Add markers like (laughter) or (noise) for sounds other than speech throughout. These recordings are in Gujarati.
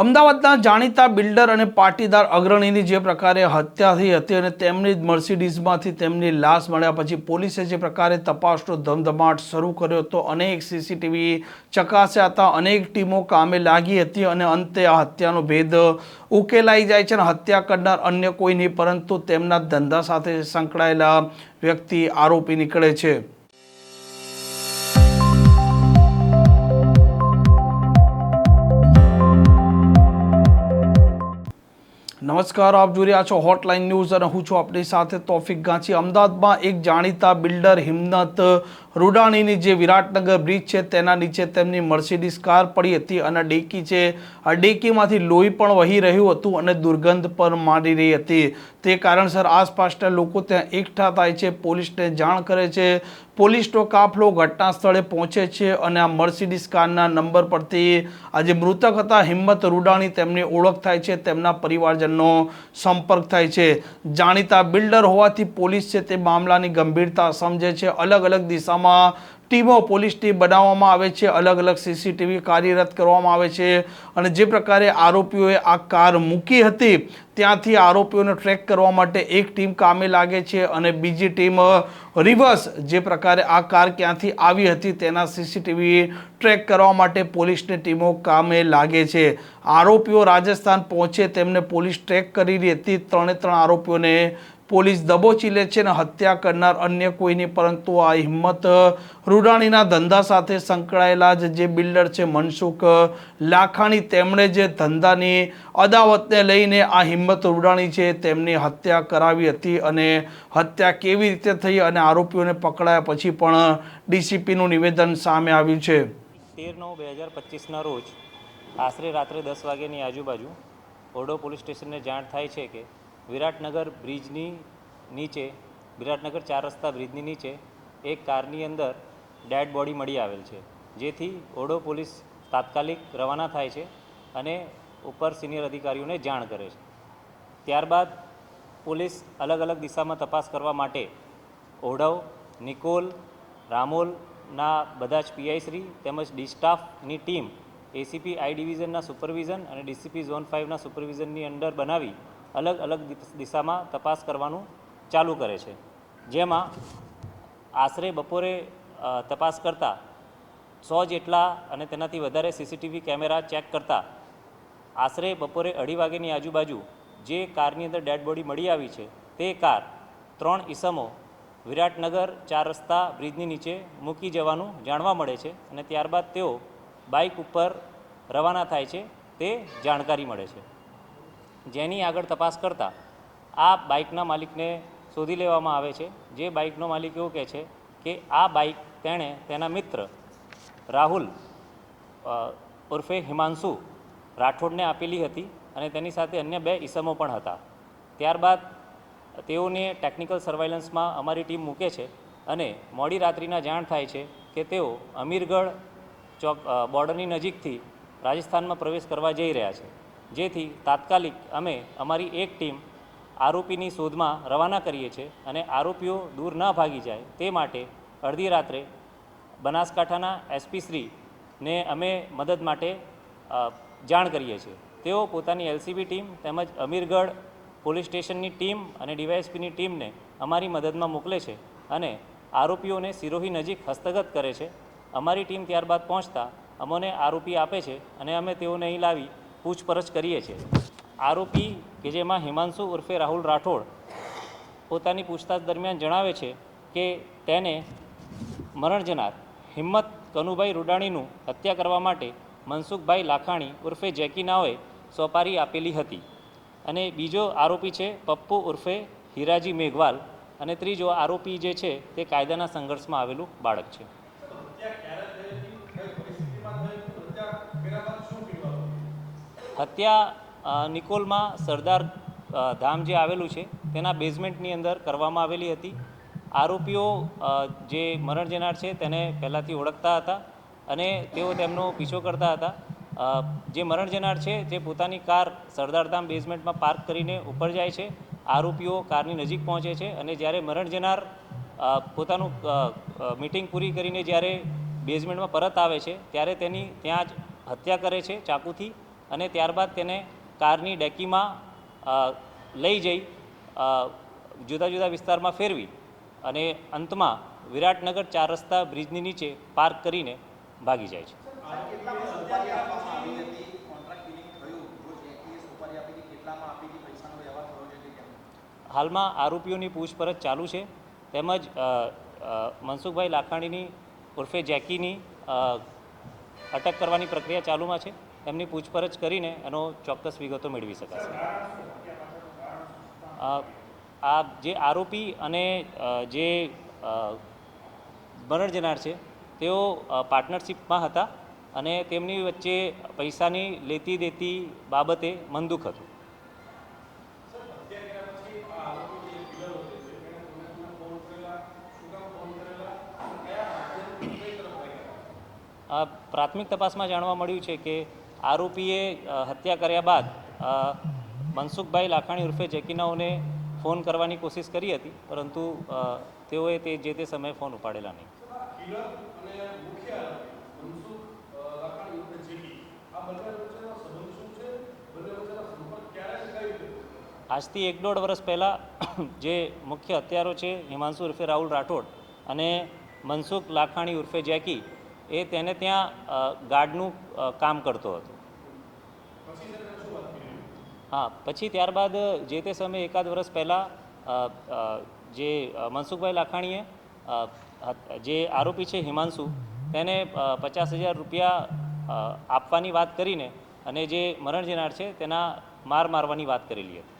અમદાવાદના જાણીતા બિલ્ડર અને પાટીદાર અગ્રણીની જે પ્રકારે હત્યા થઈ હતી અને તેમની મર્સિડીઝમાંથી તેમની લાશ મળ્યા પછી પોલીસે જે પ્રકારે તપાસનો ધમધમાટ શરૂ કર્યો હતો, અનેક સીસીટીવી ચકાસ્યા હતા, અનેક ટીમો કામે લાગી હતી અને અંતે આ હત્યાનો ભેદ ઉકેલાઈ જાય છે અને હત્યા કરનાર અન્ય કોઈ નહીં, પરંતુ તેમના ધંધા સાથે સંકળાયેલા વ્યક્તિ આરોપી નીકળે છે. નમસ્કાર, આપ જોઈ રહ્યા છો હોટલાઇન ન્યૂઝ અને હું છું આપણી સાથે તોફિક ગાંચી અમદાવાદમાં એક જાણીતા બિલ્ડર હિંમત રૂડાણીની જે વિરાટનગર બ્રિજ છે, તેના નીચે તેમની મર્સિડીઝ કાર પડી હતી અને ડેકી છે આ ડેકીમાંથી લોહી પણ વહી રહ્યું હતું અને દુર્ગંધ પણ મારી રહી હતી. તે કારણસર આસપાસના લોકો ત્યાં એકઠા થાય છે, પોલીસને જાણ કરે છે. પોલીસનો કાફલો ઘટના સ્થળે પહોંચે છે અને આ મર્સિડીઝ કારના નંબર પરથી આ જે મૃતક હતા, હિંમત રૂડાણી તેમની ઓળખ થાય છે, તેમના પરિવારજનનો સંપર્ક થાય છે. જાણીતા બિલ્ડર હોવાથી પોલીસ છે તે મામલાની ગંભીરતા સમજે છે. અલગ અલગ દિશામાં ટીમો, પોલીસ ટીમ બનાવવામાં આવે છે અલગ અલગ સીસીટીવી કાર્યરત કરવામાં આવે છે અને જે પ્રકારે આરોપીઓએ આ કાર મૂકી હતી, ત્યાંથી આરોપીઓને ટ્રેક કરવા માટે એક ટીમ કામે લાગે છે અને બીજી ટીમ રિવર્સ જે પ્રકારે આ કાર ક્યાંથી આવી હતી તેના સીસીટીવી ટ્રેક કરવા માટે પોલીસની ટીમો કામે લાગે છે. આરોપીઓ રાજસ્થાન પહોંચે તેમને પોલીસ ટ્રેક કરી હતી ત્રણે ત્રણ આરોપીઓને પોલીસ દબોચી લે છે અને હત્યા કરનાર અન્ય કોઈ નહીં પરંતુ આ હિંમત રૂડાણીના ધંધા સાથે સંકળાયેલા જ જે બિલ્ડર છે મનસુખ લાખાણી, તેમણે જે ધંધાની અદાવતને લઈને આ હિંમત રૂડાણી છે, તેમની હત્યા કરાવી હતી અને હત્યા કેવી રીતે થઈ અને આરોપીઓને પકડાયા પછી પણ ડીસીપીનું નિવેદન સામે આવ્યું છે. તેર નવ બે હજાર પચીસના રોજ આશરે રાત્રે દસ વાગ્યાની આજુબાજુ ઓરડો પોલીસ સ્ટેશનને જાણ થાય છે કે વિરાટનગર બ્રિજની નીચે, વિરાટનગર ચાર રસ્તા બ્રિજની નીચે એક કારની અંદર ડેડ બોડી મળી આવેલ છે. જેથી ઓડો પોલીસ તાત્કાલિક રવાના થાય છે અને ઉપર સિનિયર અધિકારીઓને જાણ કરે છે. ત્યારબાદ પોલીસ અલગ અલગ દિશામાં તપાસ કરવા માટે ઓઢવ નિકોલ રામોલના બધા જ પીઆઈશ્રી તેમજ ડિસ્ટાફની ટીમ એસીપી આઈ ડિવિઝનના સુપરવિઝન અને ડીસીપી ઝોન ફાઇવના સુપરવિઝનની અંડર બનાવી અલગ અલગ દિશામાં તપાસ કરવાનું ચાલુ કરે છે. જેમાં આશરે બપોરે તપાસ કરતાં સો જેટલા અને તેનાથી વધારે સીસીટીવી કેમેરા ચેક કરતાં આશરે બપોરે અઢી વાગ્યાની આજુબાજુ જે કારની અંદર ડેડ બોડી મળી આવી છે, તે કાર ત્રણ ઈસમો વિરાટનગર ચાર રસ્તા બ્રિજની નીચે મૂકી જવાનું જાણવા મળે છે અને ત્યારબાદ તેઓ બાઇક ઉપર રવાના થાય છે, તે જાણકારી મળે છે. જેની આગળ તપાસ કરતાં આ બાઇકના માલિકને શોધી લેવામાં આવે છે. જે બાઇકનો માલિક એવું કહે છે કે આ બાઇક તેણે તેના મિત્ર રાહુલ ઉર્ફે હિમાંશુ રાઠોડને આપેલી હતી અને તેની સાથે અન્ય બે ઈસમો પણ હતા. ત્યારબાદ તેઓને ટેકનિકલ સર્વાઇલન્સમાં અમારી ટીમ મૂકે છે અને મોડી રાત્રિના જાણ થાય છે કે તેઓ અમીરગઢ ચોક બોર્ડરની નજીકથી રાજસ્થાનમાં પ્રવેશ કરવા જઈ રહ્યા છે. જેથી તાત્કાલિક અમે અમારી એક ટીમ આરોપીની શોધમાં રવાના કરીએ છીએ અને આરોપીઓ દૂર ન ભાગી જાય તે માટે અડધી રાત્રે બનાસકાંઠાના એસપી શ્રીને અમે મદદ માટે જાણ કરીએ છીએ. તેઓ પોતાની એલસીબી ટીમ તેમજ અમીરગઢ પોલીસ સ્ટેશનની ટીમ અને ડીવાયએસપીની ટીમને અમારી મદદમાં મોકલે છે અને આરોપીઓને સિરોહી નજીક હસ્તગત કરે છે. અમારી ટીમ ત્યારબાદ પહોંચતા અમને આરોપી આપે છે અને અમે તેઓને અહીં લાવી પૂછપરછ કરીએ છીએ. આરોપી કે જેમાં હિમાંશુ ઉર્ફે રાહુલ રાઠોડ પોતાની પૂછતાછ દરમિયાન જણાવે છે કે તેને મરણ જનાર હિંમત કનુભાઈ રૂડાણીનું હત્યા કરવા માટે મનસુખભાઈ લાખાણી ઉર્ફે જેકી નાઓએ સોપારી આપેલી હતી. અને બીજો આરોપી છે પપ્પુ ઉર્ફે હિરાજી મેઘવાલ અને ત્રીજો આરોપી જે છે તે કાયદાના સંઘર્ષમાં આવેલું બાળક છે. હત્યા નિકોલમાં સરદાર ધામ જે આવેલું છે, તેના બેઝમેન્ટની અંદર કરવામાં આવેલી હતી. આરોપીઓ જે મરણ જનાર છે, તેને પહેલાંથી ઓળખતા હતા અને તેઓ તેમનો પીછો કરતા હતા. જે મરણ જનાર છે, તે પોતાની કાર સરદાર ધામ બેઝમેન્ટમાં પાર્ક કરીને ઉપર જાય છે. આરોપીઓ કારની નજીક પહોંચે છે અને જ્યારે મરણ જનાર પોતાનું મિટિંગ પૂરી કરીને જ્યારે બેઝમેન્ટમાં પરત આવે છે, ત્યારે તેની ત્યાં જ હત્યા કરે છે, ચાકુથી. અને ત્યારબાદ તેને કારની ડેકીમાં લઈ જઈ જુદા જુદા વિસ્તારમાં ફેરવી અને અંતમાં વિરાટનગર ચાર રસ્તા બ્રિજની નીચે પાર્ક કરીને ભાગી જાય છે. હાલમાં આરોપીઓની પૂછપરછ ચાલુ છે. તેમજ મનસુખભાઈ લાખાણીની ઉર્ફે જેકીની અટક કરવાની પ્રક્રિયા ચાલુમાં છે. એમની પૂછપરછ કરીને એનો ચોક્કસ વિગતો મેળવી શકાશે. આ જે આરોપી અને જે અ, મરણ જનાર છે તેઓ પાર્ટનરશિપમાં હતા અને તેમની વચ્ચે પૈસાની લેતી દેતી બાબતે મનદુખ હતું. પ્રાથમિક તપાસમાં જાણવા મળ્યું છે કે આરોપીએ હત્યા કર્યા બાદ મનસુખભાઈ લાખાણી ઉર્ફે જેકીનાઓને ફોન કરવાની કોશિશ કરી હતી પરંતુ તેઓએ તે જે તે સમયે ફોન ઉપાડેલા નહીં. આજથી એક દોઢ વર્ષ પહેલાં (clears throat) જે મુખ્ય હત્યારો છે હિમાંશુ ઉર્ફે રાહુલ રાઠોડ અને મનસુખ લાખાણી ઉર્ફે જેકી એ તેને ત્યાં ગાર્ડનું કામ કરતો હતો. હા, પછી ત્યારબાદ જે તે સમયે એકાદ વર્ષ પહેલાં જે મનસુખભાઈ લાખાણીએ જે આરોપી છે હિમાંશુ, તેને પચાસ હજાર રૂપિયા આપવાની વાત કરીને અને જે મરણ જનાર છે તેના માર મારવાની વાત કરેલી હતી.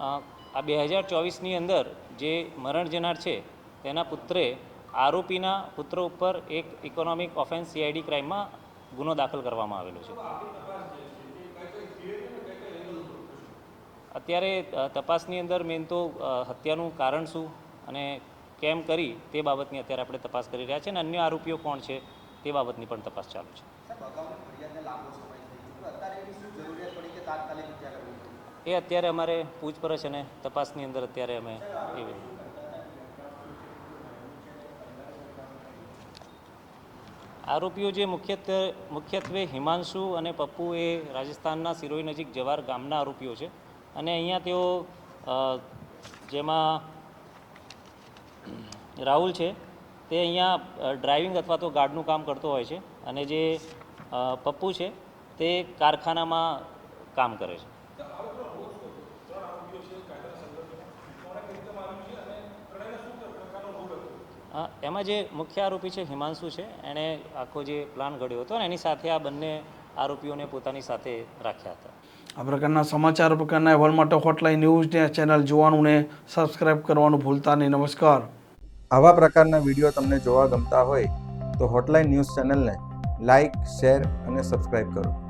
આ બે હજાર ચોવીસની અંદર જે મરણ જનાર છે તેના પુત્રે આરોપીના પુત્ર ઉપર એક ઇકોનોમિક ઓફેન્સ સીઆઈડી ક્રાઇમમાં ગુનો દાખલ કરવામાં આવેલો છે. અત્યારે તપાસની અંદર મેન તો હત્યાનું કારણ શું અને કેમ કરી તે બાબતની અત્યારે આપણે તપાસ કરી રહ્યા છે અને અન્ય આરોપીઓ કોણ છે તે બાબતની પણ તપાસ ચાલુ છે. એ અત્યારે અમારે પૂછપરછ અને તપાસની અંદર અત્યારે અમે એવી આરોપીઓ જે મુખ્યત્વે મુખ્યત્વે હિમાંશુ અને પપ્પુ એ રાજસ્થાનના સિરોહી નજીક જવાર ગામના આરોપીઓ છે. અને અહીંયા તેઓ જેમાં રાહુલ છે, તે અહીંયા ડ્રાઇવિંગ અથવા તો ગાર્ડનું કામ કરતો હોય છે. અને જે પપ્પુ છે, તે કારખાનામાં કામ કરે છે. એમાં જે મુખ્ય આરોપી છે હિમાંશુ છે એણે આખો જે પ્લાન ઘડ્યો હતો એની સાથે આ બંને આરોપીઓને પોતાની સાથે રાખ્યા હતા. આ પ્રકારના સમાચાર પ્રકારના અહેવાલ માટે હોટલાઇન ન્યૂઝને ચેનલ જોવાનું ને સબસ્ક્રાઇબ કરવાનું ભૂલતા નહીં. નમસ્કાર. આવા પ્રકારના વીડિયો તમને જોવા ગમતા હોય તો હોટલાઇન ન્યૂઝ ચેનલને લાઇક શેર અને સબસ્ક્રાઇબ કરો.